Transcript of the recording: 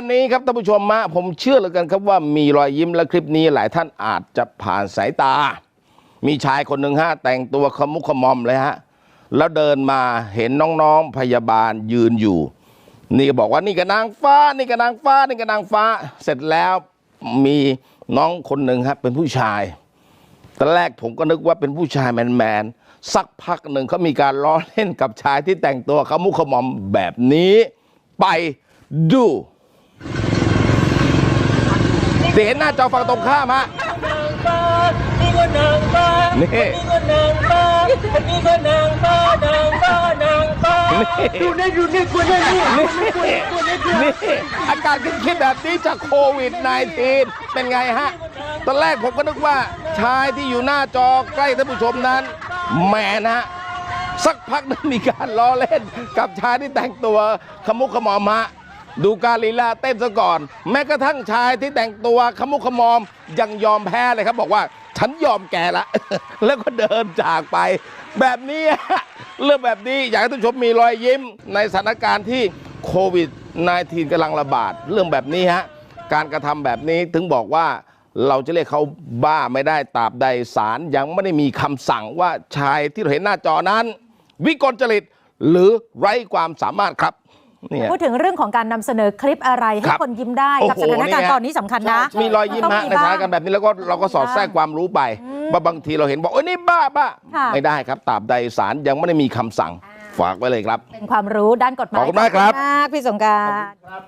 วันนี้ครับท่านผู้ชมมาผมเชื่อเหลือเกันครับว่ามีรอยยิ้มและคลิปนี้หลายท่านอาจจะผ่านสายตา มีชายคนหนึ่งฮะแต่งตัวขมุขมอมเลยฮะแล้วเดินมาเห็นน้องๆพยาบาลยืนอยู่ นี่ก็บอกว่านี่ก็นางฟ้า นี่ก็นางฟ้า นี่ก็นางฟ้า เสร็จแล้วมีน้องคนหนึ่งครับเป็นผู้ชายตอนแรกผมก็นึกว่าเป็นผู้ชายแมนๆสักพักหนึ่งเขามีการล้อเล่นกับชายที่แต่งตัวขมุขมอมแบบนี้ไปดู เห็นหน้าจอฝั่งตรงข้ามฮะนางฟ้านี่ก็นางฟ้านี่นี่ก็นางฟ้าอันนี้ก็นางฟ้านางฟ้านางฟ้านี่ดูนี่ดูนี่กูนี่นี่นี่นี่อาการคิดๆแบบนี้จากโควิด -19 เป็นไงฮะ ตอนแรกผมก็นึกว่าชายที่อยู่หน้าจอใกล้ท่านผู้ชมนั้นแหมนะฮะสักพักหนึงมีการล้อเล่นกับชายที่แต่งตัวขมุกขมอมฮะ ดูการลีลาเต้นซะก่อน แม้กระทั่งชายที่แต่งตัวขมุขมอมยังยอมแพ้เลยครับ บอกว่าฉันยอมแกละ แล้วก็เดินจากไป แบบนี้เรื่องแบบนี้อยากให้ท่านผู้ชมมีรอยยิ้มในสถานการณ์ที่โควิด -19 กำลังระบาด เรื่องแบบนี้ฮะการกระทำแบบนี้ถึงบอกว่าเราจะเรียกเขาบ้าไม่ได้ตราบใดศาลยังไม่ได้มีคำสั่งว่าชายที่เราเห็นหน้าจอนั้น วิกลจริตหรือไร้ความสามารถครับ พูดถึงเรื่องของการนำเสนอคลิปอะไรให้ครับคนยิ้มได้กับโอ้สโหถานการณ์เนี่ยตอนนี้สำคัญนะ มีรอยยิ้มต้องฮะมีในสถานการณ์แบบนี้แล้วก็เราก็สอดแทรกความรู้ไปว่าบางทีเราเห็นบอกโอ้ยนี่บ้าบ้าค่ะไม่ได้ครับตราบใดศาลยังไม่ได้มีคำสั่งฝากไว้เลยครับ เป็นความรู้ด้านกฎหมายขอบคุณมากครับขอณมากพี่สงกรารครับ